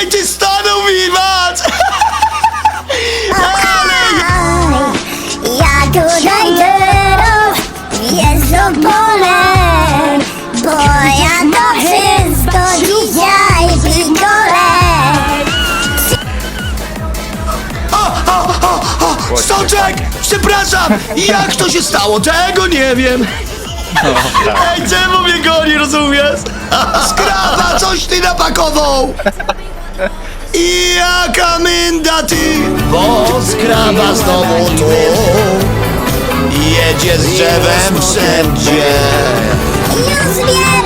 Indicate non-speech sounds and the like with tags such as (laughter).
Dajcie stanu mi mać! (laughs) Ja tutaj teraz jeżdżę polem, bo ja to wszystko dzisiaj pikolę. Soczek! Przepraszam! Jak to się stało? Tego nie wiem! Ej, czemu mnie goni, rozumiesz? (laughs) Skrawa, coś ty napakował! Jaka mynda ty, bo skrawa znowu tu Jedzie z drzewem wszędzie boli głowa.